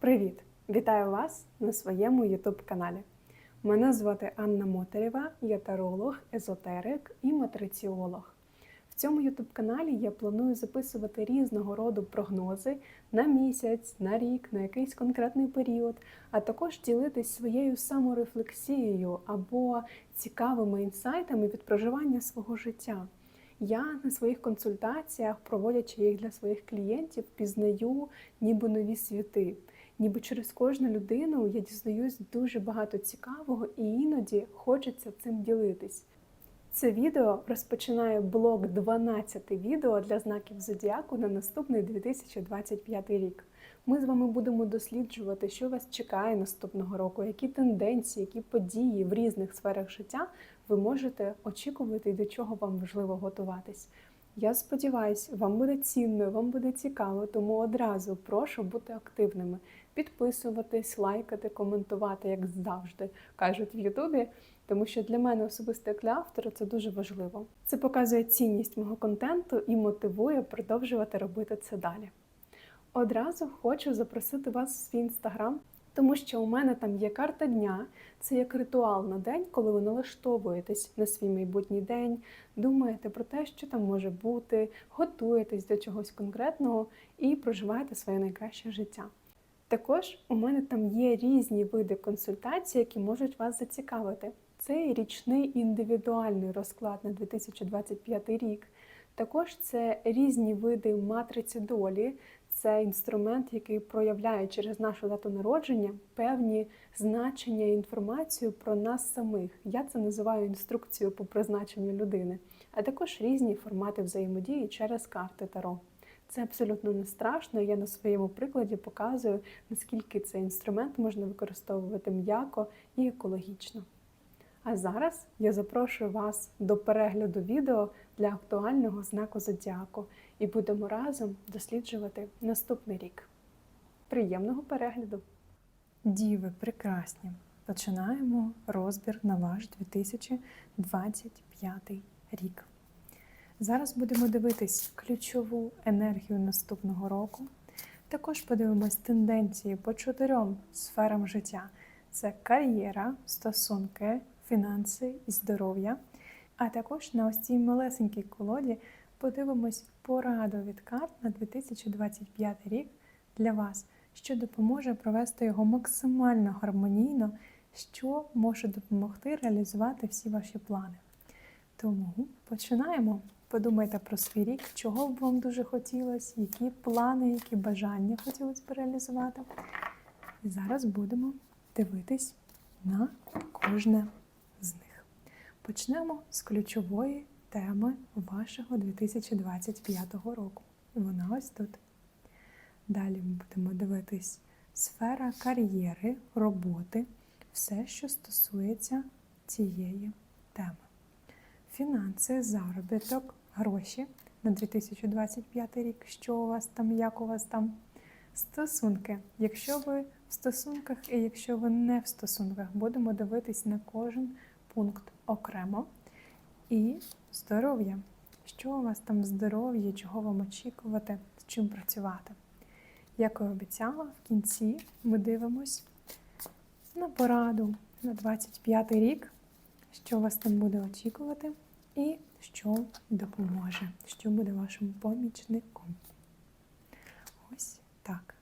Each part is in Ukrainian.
Привіт! Вітаю вас на своєму YouTube каналі. Мене звати Анна Мотарєва, я таролог, езотерик і матриціолог. В цьому YouTube каналі я планую записувати різного роду прогнози на місяць, на рік, на якийсь конкретний період, а також ділитись своєю саморефлексією або цікавими інсайтами від проживання свого життя. Я на своїх консультаціях, проводячи їх для своїх клієнтів, пізнаю ніби нові світи. Ніби через кожну людину я дізнаюсь дуже багато цікавого і іноді хочеться цим ділитись. Це відео розпочинає блок 12 відео для знаків зодіаку на наступний 2025 рік. Ми з вами будемо досліджувати, що вас чекає наступного року, які тенденції, які події в різних сферах життя ви можете очікувати і до чого вам важливо готуватись. Я сподіваюся, вам буде цінно, вам буде цікаво, тому одразу прошу бути активними, підписуватись, лайкати, коментувати, як завжди кажуть в Ютубі. Тому що для мене особисто як для автора це дуже важливо. Це показує цінність мого контенту і мотивує продовжувати робити це далі. Одразу хочу запросити вас в свій інстаграм, тому що у мене там є карта дня. Це як ритуал на день, коли ви налаштовуєтесь на свій майбутній день, думаєте про те, що там може бути, готуєтесь до чогось конкретного і проживаєте своє найкраще життя. Також у мене там є різні види консультацій, які можуть вас зацікавити. Це річний індивідуальний розклад на 2025 рік. Також це різні види матриці долі. Це інструмент, який проявляє через нашу дату народження певні значення і інформацію про нас самих. Я це називаю інструкцією по призначенню людини, а також різні формати взаємодії через карти Таро. Це абсолютно не страшно. Я на своєму прикладі показую, наскільки цей інструмент можна використовувати м'яко і екологічно. А зараз я запрошую вас до перегляду відео для актуального знаку зодіаку і будемо разом досліджувати наступний рік. Приємного перегляду! Діви прекрасні! Починаємо розбір на ваш 2025 рік. Зараз будемо дивитись ключову енергію наступного року. Також подивимось тенденції по чотирьом сферам життя: це кар'єра, стосунки, фінанси і здоров'я. А також на ось цій малесенькій колоді подивимось пораду від карт на 2025 рік для вас, що допоможе провести його максимально гармонійно, що може допомогти реалізувати всі ваші плани. Тому починаємо. Подумайте про свій рік, чого б вам дуже хотілося, які плани, які бажання хотілося б реалізувати. І зараз будемо дивитись на кожне з них. Почнемо з ключової теми вашого 2025 року. Вона ось тут. Далі ми будемо дивитись сфера кар'єри, роботи, все, що стосується цієї теми. Фінанси, заробіток, гроші на 2025 рік, що у вас там, як у вас там. Стосунки. Якщо ви в стосунках і якщо ви не в стосунках, будемо дивитись на кожен пункт окремо. І здоров'я. Що у вас там здоров'я, чого вам очікувати, з чим працювати? Як і обіцяла, в кінці ми дивимось на пораду на 25 рік, що вас там буде очікувати, і що допоможе, що буде вашим помічником. Ось так.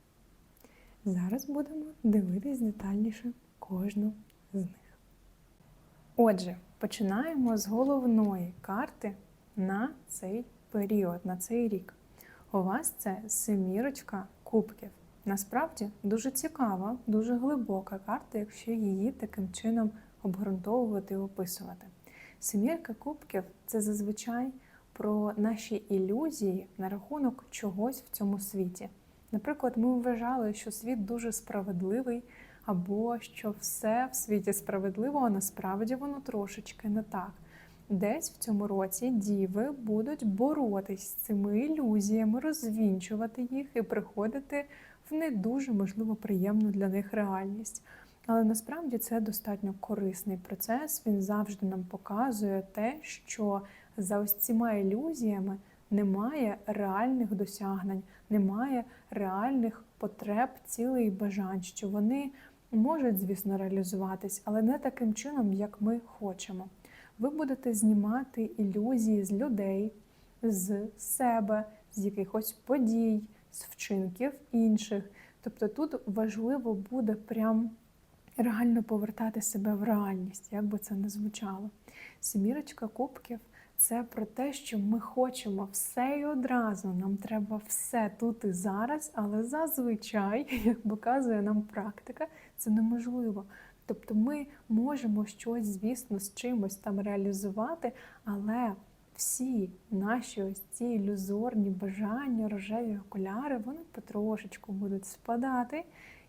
Зараз будемо дивитись детальніше кожну з них. Отже, починаємо з головної карти на цей період, на цей рік. У вас це семірочка кубків. Насправді дуже цікава, дуже глибока карта, якщо її таким чином обґрунтовувати і описувати. Семірка кубків це зазвичай про наші ілюзії на рахунок чогось в цьому світі. Наприклад, ми вважали, що світ дуже справедливий, або що все в світі справедливо, а насправді воно трошечки не так. Десь в цьому році діви будуть боротись з цими ілюзіями, розвінчувати їх і приходити в не дуже можливо приємну для них реальність. Але насправді це достатньо корисний процес. Він завжди нам показує те, що за ось цими ілюзіями немає реальних досягнень, немає реальних потреб, цілей і бажань, що вони можуть, звісно, реалізуватись, але не таким чином, як ми хочемо. Ви будете знімати ілюзії з людей, з себе, з якихось подій, з вчинків інших. Тобто тут важливо буде прям реально повертати себе в реальність, як би це не звучало. Семірочка кубків це про те, що ми хочемо все і одразу. Нам треба все тут і зараз, але зазвичай, як показує нам практика, це неможливо. Тобто ми можемо щось, звісно, з чимось там реалізувати, але всі наші ось ці ілюзорні бажання, рожеві окуляри, вони потрошечку будуть спадати.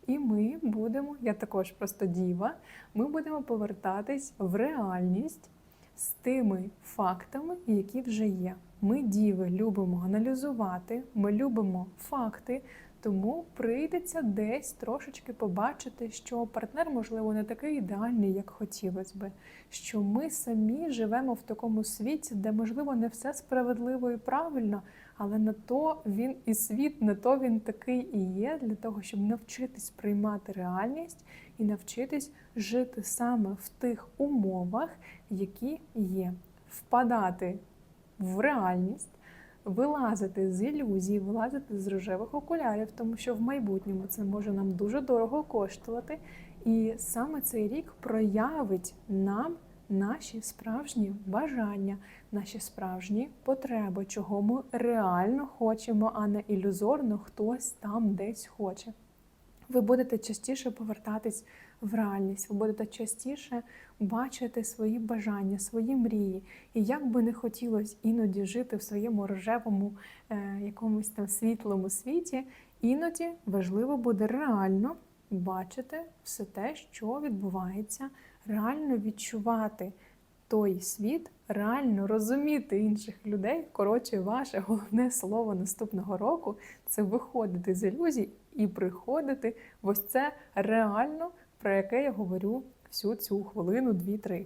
І ми будемо, я також просто діва, ми будемо повертатись в реальність з тими фактами, які вже є. Ми, діви, любимо аналізувати, ми любимо факти, тому прийдеться десь трошечки побачити, що партнер, можливо, не такий ідеальний, як хотілося би. Що ми самі живемо в такому світі, де, можливо, не все справедливо і правильно, але на то він і світ, на то він такий і є, для того, щоб навчитись приймати реальність і навчитись жити саме в тих умовах, які є, впадати в реальність. Вилазити з ілюзій, вилазити з рожевих окулярів, тому що в майбутньому це може нам дуже дорого коштувати. І саме цей рік проявить нам наші справжні бажання, наші справжні потреби, чого ми реально хочемо, а не ілюзорно хтось там десь хоче. Ви будете частіше повертатись в реальність, ви будете частіше бачити свої бажання, свої мрії. І як би не хотілося іноді жити в своєму рожевому е, якомусь там світлому світі, іноді важливо буде реально бачити все те, що відбувається, реально відчувати той світ, реально розуміти інших людей. Коротше, ваше головне слово наступного року це виходити з ілюзій і приходити в ось це реально, про яке я говорю всю цю хвилину, дві-три.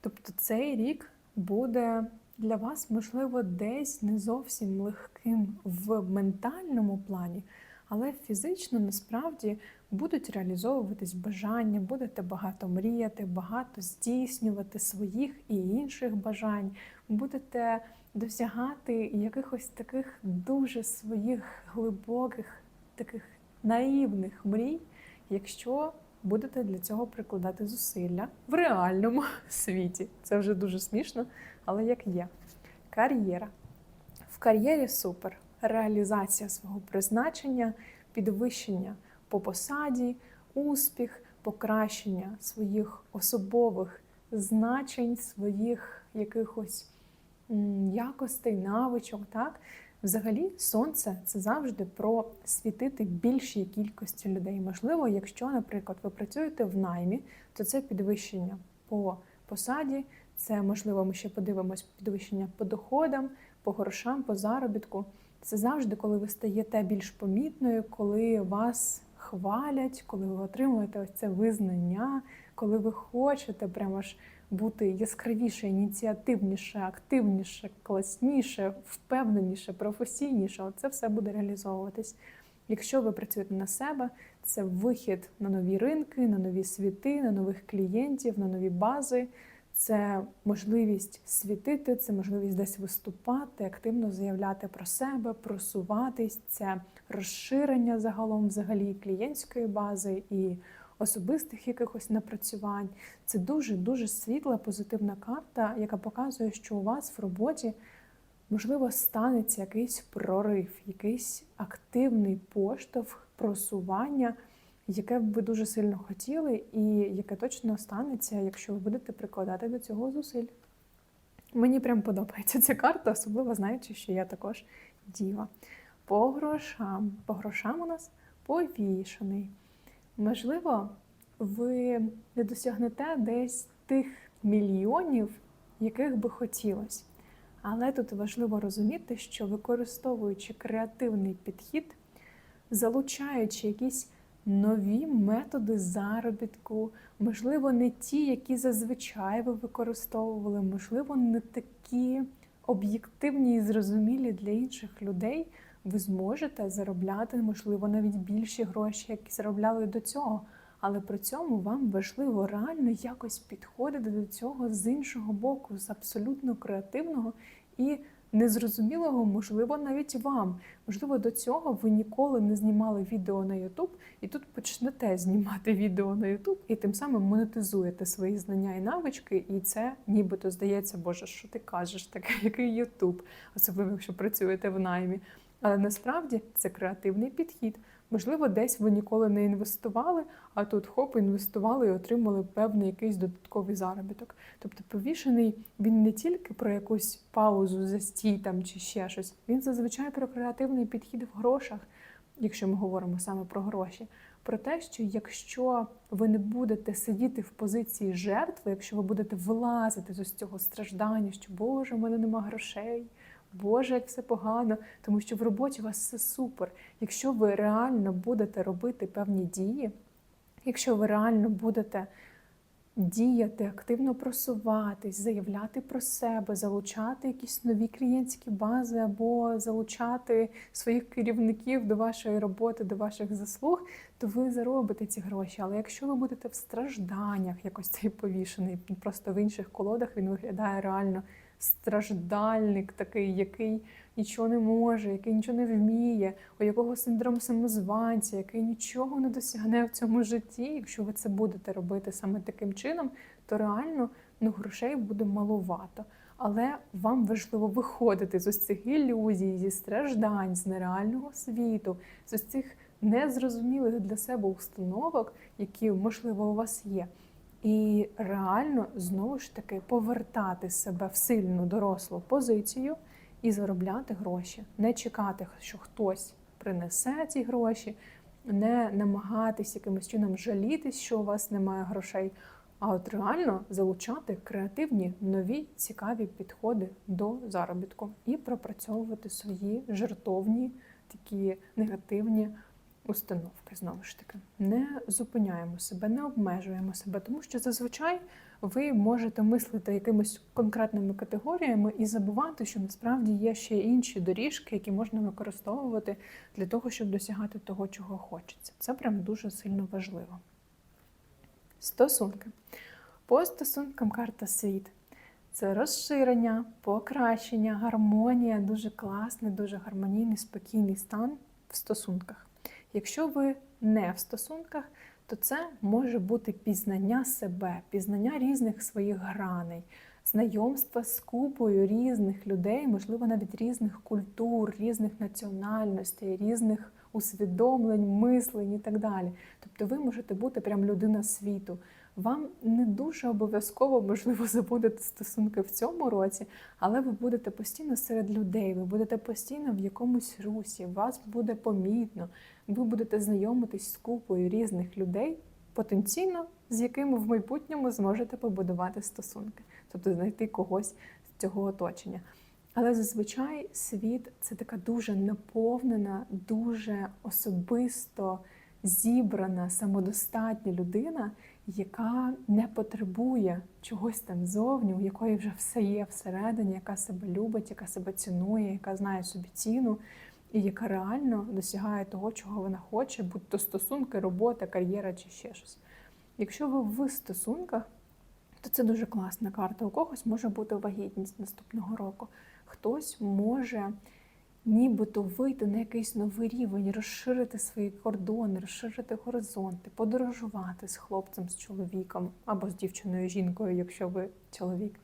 Тобто цей рік буде для вас, можливо, десь не зовсім легким в ментальному плані, але фізично насправді будуть реалізовуватись бажання, будете багато мріяти, багато здійснювати своїх і інших бажань, будете досягати якихось таких дуже своїх глибоких, таких наївних мрій, якщо будете для цього прикладати зусилля в реальному світі. Це вже дуже смішно, але як є. Кар'єра. В кар'єрі супер. Реалізація свого призначення, підвищення по посаді, успіх, покращення своїх особових значень, своїх якихось якостей, навичок. Так? Взагалі, сонце це завжди про світити більшій кількості людей. Можливо, якщо, наприклад, ви працюєте в наймі, то це підвищення по посаді, це можливо, ми ще подивимось підвищення по доходам, по грошам, по заробітку. Це завжди, коли ви стаєте більш помітною, коли вас хвалять, коли ви отримуєте ось це визнання, коли ви хочете прямо ж бути яскравіше, ініціативніше, активніше, класніше, впевненіше, професійніше, це все буде реалізовуватись. Якщо ви працюєте на себе, це вихід на нові ринки, на нові світи, на нових клієнтів, на нові бази. Це можливість світити, це можливість десь виступати, активно заявляти про себе, просуватись, це розширення загалом взагалі клієнтської бази і особистих якихось напрацювань. Це дуже-дуже світла, позитивна карта, яка показує, що у вас в роботі, можливо, станеться якийсь прорив, якийсь активний поштовх, просування, яке б ви дуже сильно хотіли, і яке точно станеться, якщо ви будете прикладати до цього зусиль. Мені прям подобається ця карта, особливо знаючи, що я також діва. По грошам. По грошам у нас повішений. Можливо, ви не досягнете десь тих мільйонів, яких би хотілося. Але тут важливо розуміти, що використовуючи креативний підхід, залучаючи якісь нові методи заробітку, можливо, не ті, які зазвичай ви використовували, можливо, не такі об'єктивні і зрозумілі для інших людей, ви зможете заробляти, можливо, навіть більші гроші, які заробляли до цього. Але при цьому вам важливо реально якось підходити до цього з іншого боку, з абсолютно креативного і незрозумілого, можливо, навіть вам. Можливо, до цього ви ніколи не знімали відео на YouTube, і тут почнете знімати відео на YouTube, і тим самим монетизуєте свої знання і навички, і це нібито здається, Боже, що ти кажеш, таке, який YouTube, особливо якщо працюєте в наймі. Але насправді це креативний підхід. Можливо, десь ви ніколи не інвестували, а тут хоп, інвестували і отримали певний якийсь додатковий заробіток. Тобто повішений він не тільки про якусь паузу, застій там чи ще щось. Він зазвичай про креативний підхід в грошах, якщо ми говоримо саме про гроші. Про те, що якщо ви не будете сидіти в позиції жертви, якщо ви будете вилазити з ось цього страждання, що Боже, в мене нема грошей. Боже, як все погано, тому що в роботі у вас все супер. Якщо ви реально будете робити певні дії, якщо ви реально будете діяти, активно просуватись, заявляти про себе, залучати якісь нові клієнтські бази або залучати своїх керівників до вашої роботи, до ваших заслуг, то ви заробите ці гроші. Але якщо ви будете в стражданнях, якось цей повішений, просто в інших колодах він виглядає реально страждальник такий, який нічого не може, який нічого не вміє, у якого синдром самозванця, який нічого не досягне в цьому житті. Якщо ви це будете робити саме таким чином, то реально ну, грошей буде маловато. Але вам важливо виходити з ось цих ілюзій, зі страждань, з нереального світу, з ось цих незрозумілих для себе установок, які можливо у вас є. І реально знову ж таки повертати себе в сильну дорослу позицію і заробляти гроші, не чекати, що хтось принесе ці гроші, не намагатись якимось чином жалітись, що у вас немає грошей, а от реально залучати креативні нові цікаві підходи до заробітку і пропрацьовувати свої жертовні такі негативні установки знову ж таки. Не зупиняємо себе, не обмежуємо себе, тому що зазвичай ви можете мислити якимись конкретними категоріями і забувати, що насправді є ще інші доріжки, які можна використовувати для того, щоб досягати того, чого хочеться. Це прям дуже сильно важливо. Стосунки. По стосункам карта світ. Це розширення, покращення, гармонія, дуже класний, дуже гармонійний, спокійний стан в стосунках. Якщо ви не в стосунках, то це може бути пізнання себе, пізнання різних своїх граней, знайомства з купою різних людей, можливо, навіть різних культур, різних національностей, різних усвідомлень, мислень і так далі. Тобто ви можете бути прям людина світу. Вам не дуже обов'язково можливо забудете стосунки в цьому році, але ви будете постійно серед людей, ви будете постійно в якомусь русі, вас буде помітно, ви будете знайомитись з купою різних людей, потенційно, з якими в майбутньому зможете побудувати стосунки, тобто знайти когось з цього оточення. Але зазвичай світ це така дуже наповнена, дуже особисто зібрана, самодостатня людина, яка не потребує чогось там зовні, у якої вже все є всередині, яка себе любить, яка себе цінує, яка знає собі ціну, і яка реально досягає того, чого вона хоче, будь то стосунки, робота, кар'єра чи ще щось. Якщо ви в стосунках, то це дуже класна карта. У когось може бути вагітність наступного року, хтось може нібито вийти на якийсь новий рівень, розширити свої кордони, розширити горизонти, подорожувати з хлопцем, з чоловіком або з дівчиною, жінкою, якщо ви чоловік.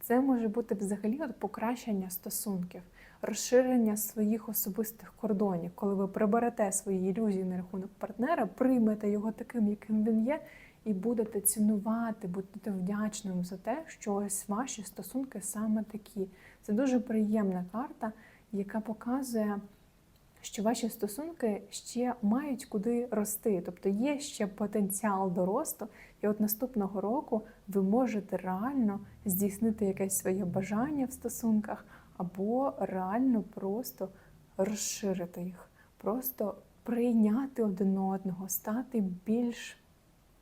Це може бути взагалі от покращення стосунків, розширення своїх особистих кордонів, коли ви приберете свої ілюзії на рахунок партнера, приймете його таким, яким він є, і будете цінувати, будете вдячним за те, що ось ваші стосунки саме такі. Це дуже приємна карта яка показує, що ваші стосунки ще мають куди рости, тобто є ще потенціал до росту, і от наступного року ви можете реально здійснити якесь своє бажання в стосунках, або реально просто розширити їх, просто прийняти один одного, стати більш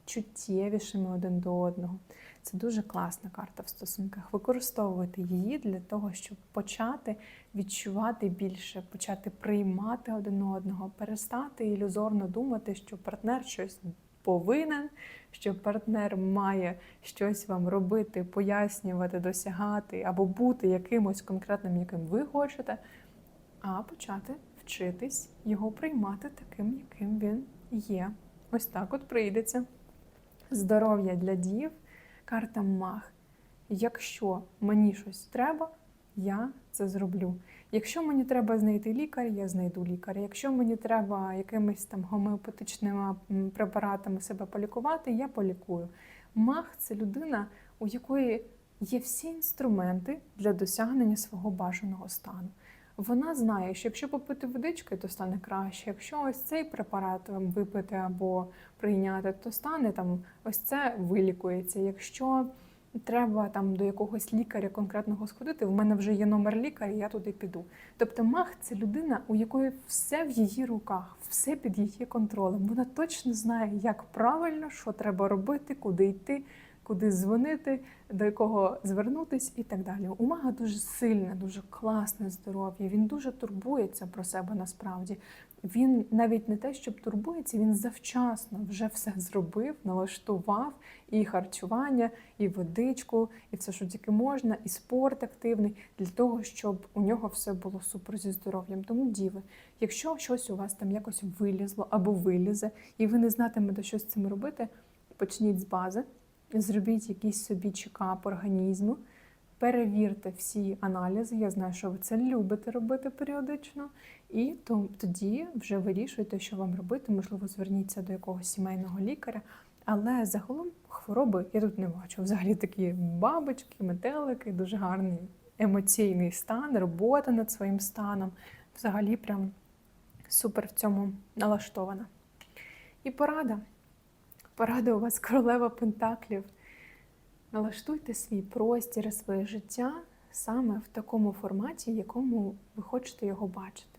чуттєвішими один до одного. Це дуже класна карта в стосунках. Використовувати її для того, щоб почати відчувати більше, почати приймати один одного, перестати ілюзорно думати, що партнер щось повинен, що партнер має щось вам робити, пояснювати, досягати або бути якимось конкретним, яким ви хочете, а почати вчитись його приймати таким, яким він є. Ось так от прийдеться. Здоров'я для дів, карта мах. Якщо мені щось треба, я це зроблю. Якщо мені треба знайти лікаря, я знайду лікаря. Якщо мені треба якимись там гомеопатичними препаратами себе полікувати, я полікую. Мах це людина, у якої є всі інструменти для досягнення свого бажаного стану. Вона знає, що якщо попити водички, то стане краще. Якщо ось цей препарат випити або прийняти, то стане там ось це вилікується. Якщо треба там до якогось лікаря конкретного сходити, в мене вже є номер лікаря, я туди піду. Тобто мах це людина, у якої все в її руках, все під її контролем. Вона точно знає, як правильно, що треба робити, куди йти, куди дзвонити, до якого звернутись і так далі. У мага дуже сильне, дуже класне здоров'я. Він дуже турбується про себе насправді. Він навіть не те, щоб турбується, він завчасно вже все зробив, налаштував і харчування, і водичку, і все, що тільки можна, і спорт активний для того, щоб у нього все було супер зі здоров'ям. Тому діви, якщо щось у вас там якось вилізло або вилізе, і ви не знатимете, що з цим робити, почніть з бази, зробіть якийсь собі чекап організму. Перевірте всі аналізи. Я знаю, що ви це любите робити періодично, і то тоді вже вирішуйте, що вам робити. Можливо, зверніться до якогось сімейного лікаря. Але загалом хвороби я тут не бачу. Взагалі такі бабочки, метелики, дуже гарний емоційний стан, робота над своїм станом. Взагалі, прям супер в цьому налаштована. І порада. Порада у вас королева Пентаклів. Налаштуйте свій простір, і своє життя саме в такому форматі, в якому ви хочете його бачити.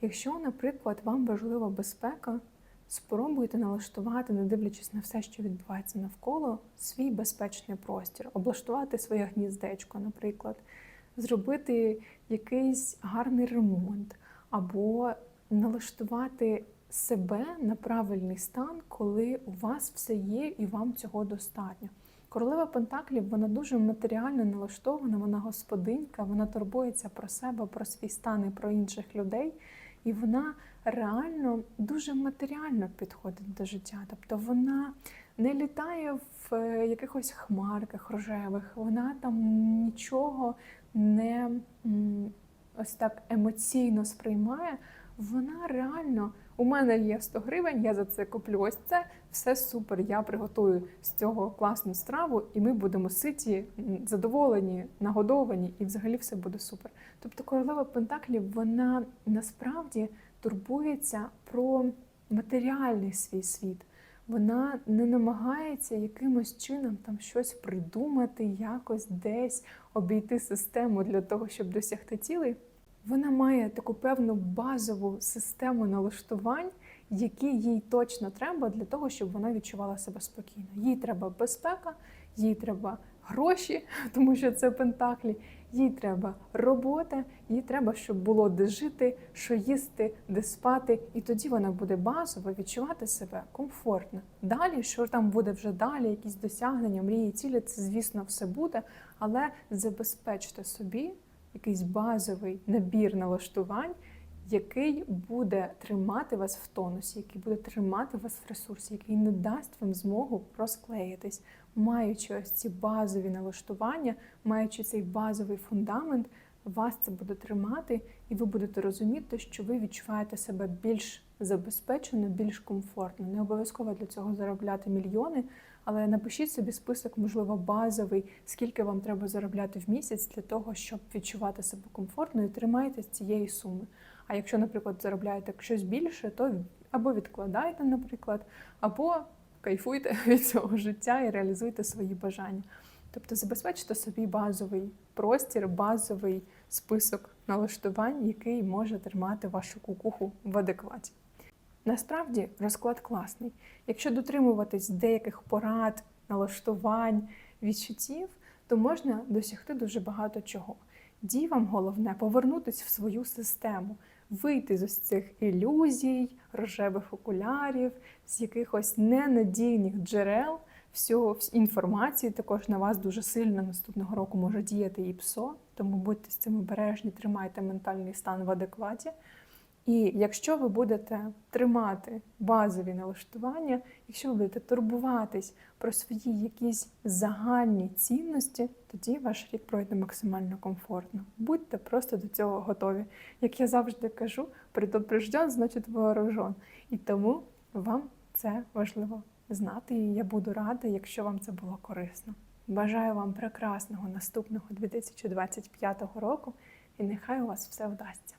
Якщо, наприклад, вам важлива безпека, спробуйте налаштувати, не дивлячись на все, що відбувається навколо, свій безпечний простір, облаштувати своє гніздечко, наприклад, зробити якийсь гарний ремонт, або налаштувати себе на правильний стан, коли у вас все є і вам цього достатньо. Королева Пентаклів вона дуже матеріально налаштована, вона господинька, вона турбується про себе, про свій стан і про інших людей. І вона реально дуже матеріально підходить до життя. Тобто вона не літає в е, якихось хмарках рожевих, вона там нічого не ось так емоційно сприймає. Вона реально у мене є 100 гривень, я за це куплю ось це, все супер. Я приготую з цього класну страву, і ми будемо ситі, задоволені, нагодовані, і взагалі все буде супер. Тобто королева Пентаклів, вона насправді турбується про матеріальний свій світ. Вона не намагається якимось чином там щось придумати, якось десь обійти систему для того, щоб досягти цілей. Вона має таку певну базову систему налаштувань, які їй точно треба для того, щоб вона відчувала себе спокійно. Їй треба безпека, їй треба гроші, тому що це пентаклі, їй треба робота, їй треба, щоб було де жити, що їсти, де спати, і тоді вона буде базово відчувати себе комфортно. Далі, що там буде вже далі, якісь досягнення, мрії, цілі, це звісно все буде, але забезпечте собі якийсь базовий набір налаштувань, який буде тримати вас в тонусі, який буде тримати вас в ресурсі, який не дасть вам змогу розклеїтись, маючи ось ці базові налаштування, маючи цей базовий фундамент, вас це буде тримати, і ви будете розуміти, що ви відчуваєте себе більш забезпечено, більш комфортно. Не обов'язково для цього заробляти мільйони, але напишіть собі список, можливо, базовий, скільки вам треба заробляти в місяць для того, щоб відчувати себе комфортно і тримайтесь цієї суми. А якщо, наприклад, заробляєте щось більше, то або відкладайте, наприклад, або кайфуйте від цього життя і реалізуйте свої бажання. Тобто забезпечте собі базовий простір, базовий список налаштувань, який може тримати вашу кукуху в адекваті. Насправді розклад класний. Якщо дотримуватись деяких порад, налаштувань, відчуттів, то можна досягти дуже багато чого. Дівам головне повернутися в свою систему, вийти з цих ілюзій, рожевих окулярів, з якихось ненадійних джерел всього інформації. Також на вас дуже сильно наступного року може діяти і ПСО, тому будьте з цим обережні, тримайте ментальний стан в адекваті. І якщо ви будете тримати базові налаштування, якщо ви будете турбуватись про свої якісь загальні цінності, тоді ваш рік пройде максимально комфортно. Будьте просто до цього готові. Як я завжди кажу, предупрежден, значить вооружен. І тому вам це важливо знати, і я буду рада, якщо вам це було корисно. Бажаю вам прекрасного наступного 2025 року, і нехай у вас все вдасться.